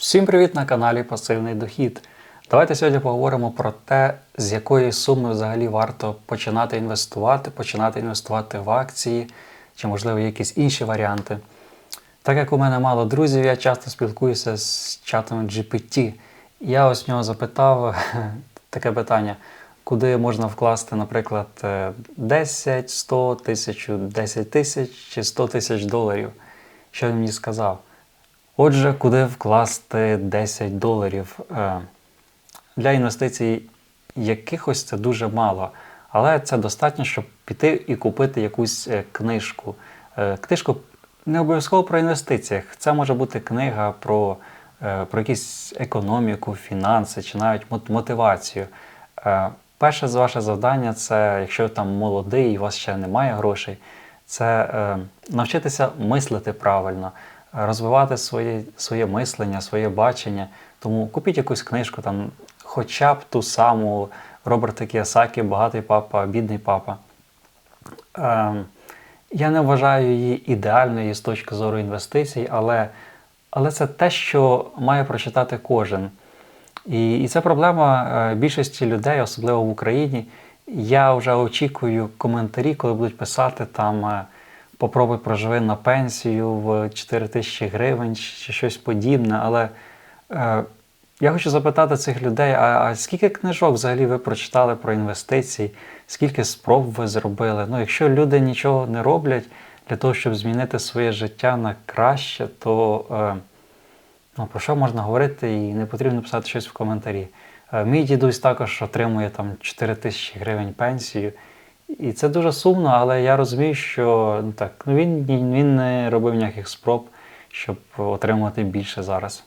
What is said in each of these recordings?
Всім привіт на каналі Пасивний Дохід. Давайте сьогодні поговоримо про те, з якої суми взагалі варто починати інвестувати, починати інвестувати в акції, чи, можливо, якісь інші варіанти. Так як у мене мало друзів, я часто спілкуюся з чатом GPT. Я ось в нього запитав таке питання, куди можна вкласти, наприклад, е, 10, 100 тисяч, 10 тисяч чи 100 тисяч доларів. Що він мені сказав? Отже, куди вкласти 10 доларів? Е, Для інвестицій якихось це дуже мало, але це достатньо, щоб піти і купити якусь е, книжку. Е, Книжку не обов'язково про інвестиціях. Це може бути книга про, про якусь економіку, фінанси чи навіть мотивацію. Перше з ваше завдання це, якщо ви там молодий і у вас ще немає грошей, це навчитися мислити правильно, розвивати своє, своє мислення, своє бачення. Тому купіть якусь книжку, там, хоча б ту саму Роберта Кіосакі, багатий папа, бідний папа. Е, я не вважаю її ідеальною з точки зору інвестицій, але, але це те, що має прочитати кожен. І, і це проблема е, більшості людей, особливо в Україні. Я вже очікую коментарі, коли будуть писати там е, попробуй проживи на пенсію в 4 тисячі гривень чи щось подібне. Але е, я хочу запитати цих людей: а, а скільки книжок взагалі ви прочитали про інвестиції, скільки спроб ви зробили? Ну, якщо люди нічого не роблять для того, щоб змінити своє життя на краще, то. Е, Ну, про що можна говорити і не потрібно писати щось в коментарі. Е, Мій дідусь також отримує там 4 тисячі гривень пенсію. І це дуже сумно, але я розумію, що ну, так, ну, він, він не робив ніяких спроб, щоб отримати більше зараз.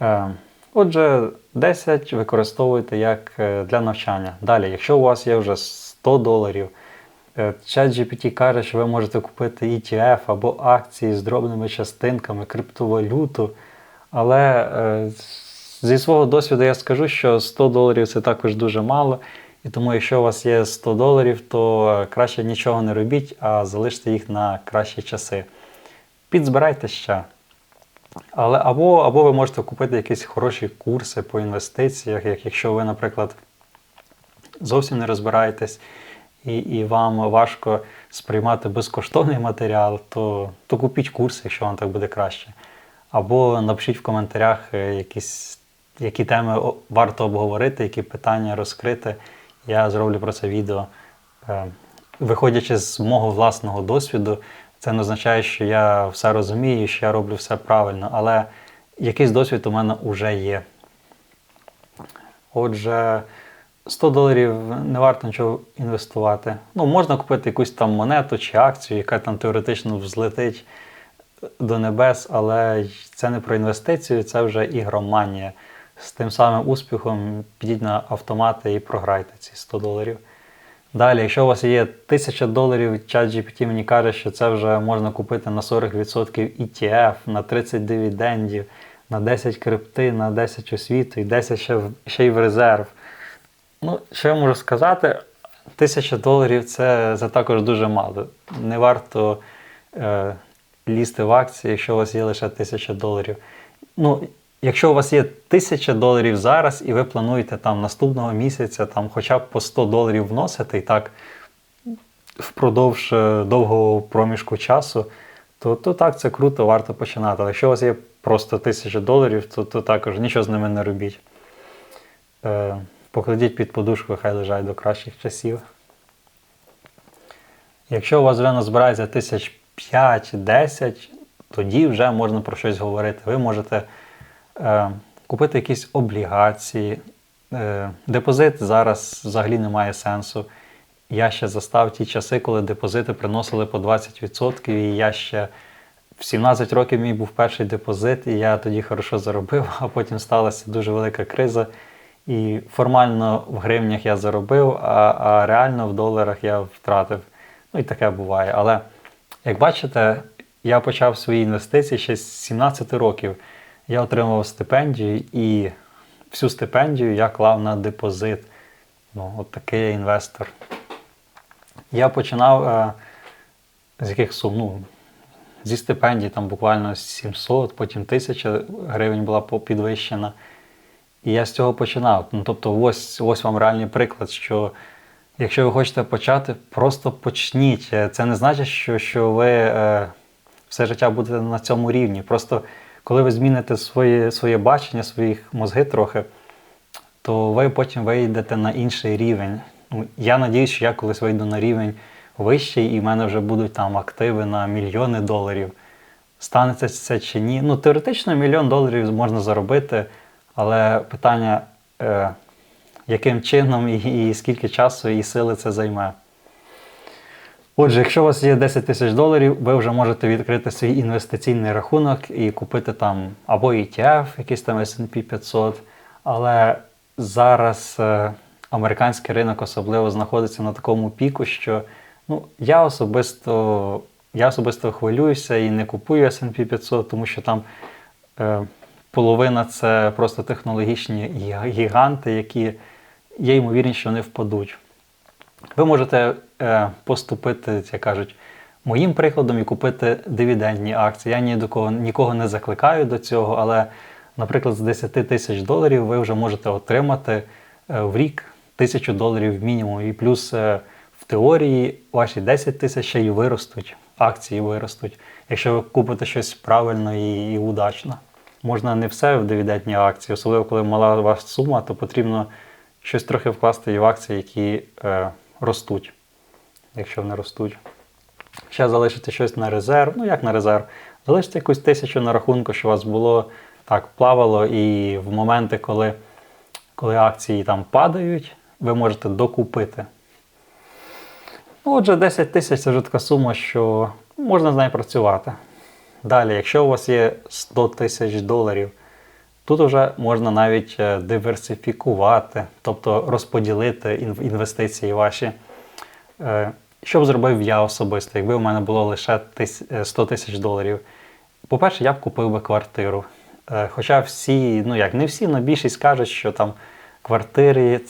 Е, Отже, 10 використовуйте як е, для навчання. Далі, якщо у вас є вже 100 доларів, е, ChatGPT каже, що ви можете купити ETF або акції з дробними частинками, криптовалюту. Але е, зі свого досвіду я скажу, що 100 доларів це також дуже мало. І тому, якщо у вас є 100 доларів, то краще нічого не робіть, а залиште їх на кращі часи. Підзбирайте ще. Але або, або ви можете купити якісь хороші курси по інвестиціях, як якщо ви, наприклад, зовсім не розбираєтесь і, і вам важко сприймати безкоштовний матеріал, то, то купіть курси, якщо вам так буде краще. Або напишіть в коментарях е, якісь, які теми варто обговорити, які питання розкрити. Я зроблю про це відео. Е, Виходячи з мого власного досвіду, це не означає, що я все розумію, що я роблю все правильно, але якийсь досвід у мене вже є. Отже, 100 доларів не варто нічого інвестувати. Ну, можна купити якусь там монету чи акцію, яка там теоретично взлетить до небес, але це не про інвестицію, це вже ігроманія. З тим самим успіхом підіть на автомати і програйте ці 100 доларів. Далі, якщо у вас є 1000 доларів, ChatGPT мені каже, що це вже можна купити на 40% ETF, на 30 дивідендів, на 10 крипти, на 10 освіту і 10 ще, ще й в резерв. Ну, що я можу сказати? 1000 доларів це, це також дуже мало. Не варто е, лізти в акції, якщо у вас є лише 1000 доларів. Ну, якщо у вас є 1000 доларів зараз, і ви плануєте там наступного місяця там хоча б по 100 доларів вносити і так впродовж е, довгого проміжку часу, то, то так, це круто, варто починати. Але якщо у вас є просто 1000 доларів, то, то також нічого з ними не робіть. Е, покладіть під подушку, хай лежать до кращих часів. Якщо у вас вже назбирається тисяч 5-10, тоді вже можна про щось говорити. Ви можете купити якісь облігації. Е, депозит зараз взагалі не має сенсу. Я ще застав ті часи, коли депозити приносили по 20%, і я ще в 17 років мій був перший депозит, і я тоді хорошо заробив, а потім сталася дуже велика криза. І формально в гривнях я заробив, а, а реально в доларах я втратив. Ну і таке буває. Але як бачите, я почав свої інвестиції ще з 17 років. Я отримував стипендію і всю стипендію я клав на депозит. Ну, от такий я інвестор. Я починав е, з яких сум? Ну, зі стипендій там буквально 700, потім 1000 гривень була підвищена. І я з цього починав. Ну, тобто, ось, ось вам реальний приклад, що якщо ви хочете почати, просто почніть. Е, Це не значить, що, що ви е, все життя будете на цьому рівні. Просто коли ви зміните своє, своє бачення, своїх мозги трохи, то ви потім вийдете на інший рівень. Ну, я надіюсь, що я колись вийду на рівень вищий, і в мене вже будуть там активи на мільйони доларів. Станеться це чи ні? Ну, теоретично мільйон доларів можна заробити, але питання, е, яким чином і, і скільки часу і сили це займе. Отже, якщо у вас є 10 тисяч доларів, ви вже можете відкрити свій інвестиційний рахунок і купити там або ETF, якийсь там SP 500. Але зараз е, американський ринок особливо знаходиться на такому піку, що ну, я особисто, я особисто хвилююся і не купую SP 500, тому що там е, половина це просто технологічні гіганти, які є ймовірність, що вони впадуть. Ви можете поступити, як кажуть, моїм прикладом і купити дивідендні акції. Я ні до кого нікого не закликаю до цього, але, наприклад, з 10 тисяч доларів ви вже можете отримати е, в рік тисячу доларів мінімум. І плюс е, в теорії ваші 10 тисяч ще й виростуть, акції виростуть, якщо ви купите щось правильно і, і удачно. Можна не все в дивідендні акції, особливо коли мала ваша сума, то потрібно щось трохи вкласти і в акції, які е, ростуть, якщо вони ростуть. Ще залишити щось на резерв. Ну, як на резерв? Залишити якусь тисячу на рахунку, що у вас було так, плавало, і в моменти, коли, коли акції там падають, ви можете докупити. Ну, отже, 10 тисяч це вже така сума, що можна з нею працювати. Далі, якщо у вас є 100 тисяч доларів, тут вже можна навіть е, диверсифікувати, тобто розподілити інвестиції ваші. Е, Що б зробив я особисто, якби у мене було лише е, 100 тисяч доларів? По-перше, я б купив би квартиру. Е, Хоча всі, ну як не всі, але більшість кажуть, що там квартири,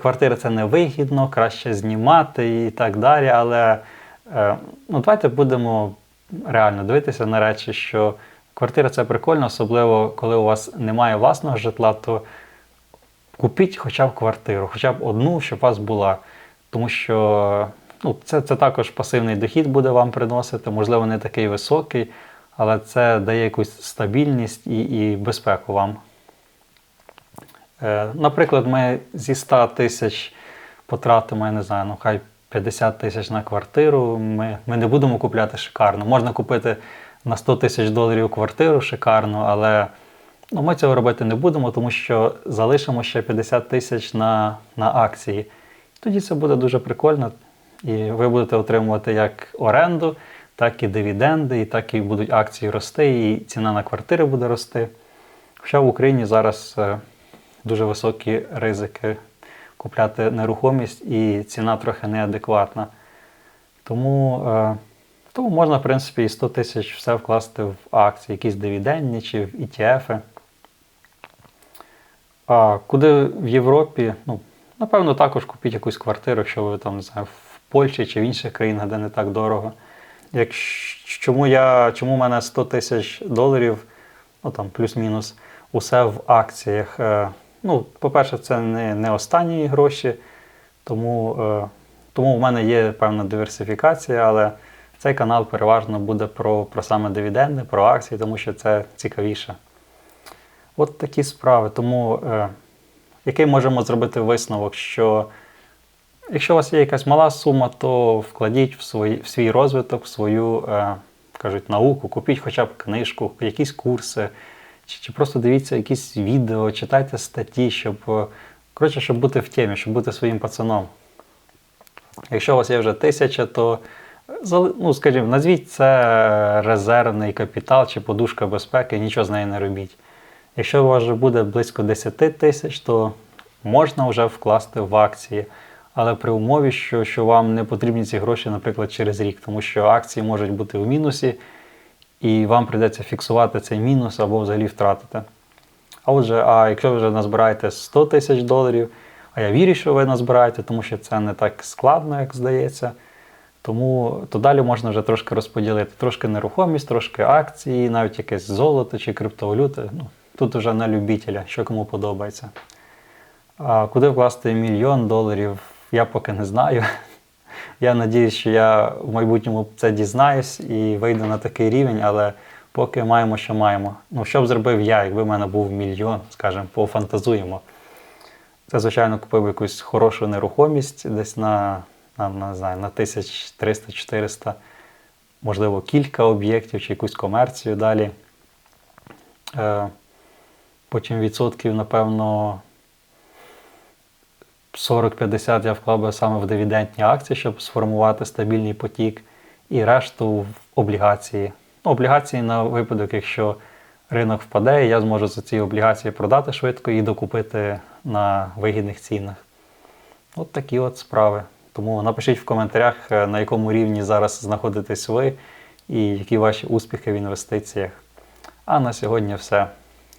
квартири це невигідно, краще знімати і так далі. Але е, ну, давайте будемо реально дивитися на речі, що квартира це прикольно, особливо коли у вас немає власного житла, то купіть хоча б квартиру, хоча б одну, щоб у вас була. Тому що ну, це, це також пасивний дохід буде вам приносити, можливо, не такий високий, але це дає якусь стабільність і, і безпеку вам. Е, Наприклад, ми зі 100 тисяч потратимо, я не знаю, ну хай 50 тисяч на квартиру. Ми, ми не будемо купляти шикарно. Можна купити на 100 тисяч доларів квартиру шикарну, але ну, ми цього робити не будемо, тому що залишимо ще 50 тисяч на, на акції. Тоді це буде дуже прикольно. І ви будете отримувати як оренду, так і дивіденди, і так і будуть акції рости, і ціна на квартири буде рости. Хоча в Україні зараз е, дуже високі ризики купляти нерухомість, і ціна трохи неадекватна. Тому, е, тому можна, в принципі, і 100 тисяч все вкласти в акції, якісь дивідендні чи в ETF. А куди в Європі? Ну, напевно, також купіть якусь квартиру, якщо ви там не знаю, в Польщі чи в інших країнах, де не так дорого. Якщо, чому, я, чому в мене 100 тисяч доларів, ну там плюс-мінус, усе в акціях. Е, Ну, по-перше, це не, не останні гроші, тому, е, тому в мене є певна диверсифікація, але цей канал переважно буде про, про саме дивіденди, про акції, тому що це цікавіше. От такі справи. Тому е, який можемо зробити висновок, що якщо у вас є якась мала сума, то вкладіть в, свої, в свій розвиток, в свою е, кажуть, науку, купіть хоча б книжку, якісь курси, чи, чи просто дивіться якісь відео, читайте статті, щоб, е, коротше, щоб бути в темі, щоб бути своїм пацаном. Якщо у вас є вже тисяча, то ну, скажімо, назвіть це резервний капітал чи подушка безпеки, нічого з нею не робіть. Якщо у вас вже буде близько 10 тисяч, то можна вже вкласти в акції, але при умові, що, що вам не потрібні ці гроші, наприклад, через рік, тому що акції можуть бути в мінусі, і вам прийдеться фіксувати цей мінус або взагалі втратити. А отже, а якщо ви вже назбираєте 100 тисяч доларів, а я вірю, що ви назбираєте, тому що це не так складно, як здається, Тому то далі можна вже трошки розподілити. Трошки нерухомість, трошки акції, навіть якесь золото чи криптовалюти. Ну, тут вже на любителя, що кому подобається. А куди вкласти мільйон доларів, я поки не знаю. Я надіюсь, що я в майбутньому це дізнаюсь і вийду на такий рівень, але поки маємо, що маємо. Ну, що б зробив я, якби в мене був мільйон, скажімо, пофантазуємо. Це, звичайно, купив би якусь хорошу нерухомість десь на, на, не знаю, на 1300-400, можливо, кілька об'єктів чи якусь комерцію далі. Е, потім відсотків, напевно, 40-50 я вклав саме в дивідендні акції, щоб сформувати стабільний потік, і решту в облігації. Ну, облігації на випадок, якщо ринок впаде, я зможу за ці облігації продати швидко і докупити на вигідних цінах. От такі от справи. Тому напишіть в коментарях, е, на якому рівні зараз знаходитесь ви і які ваші успіхи в інвестиціях. А на сьогодні все.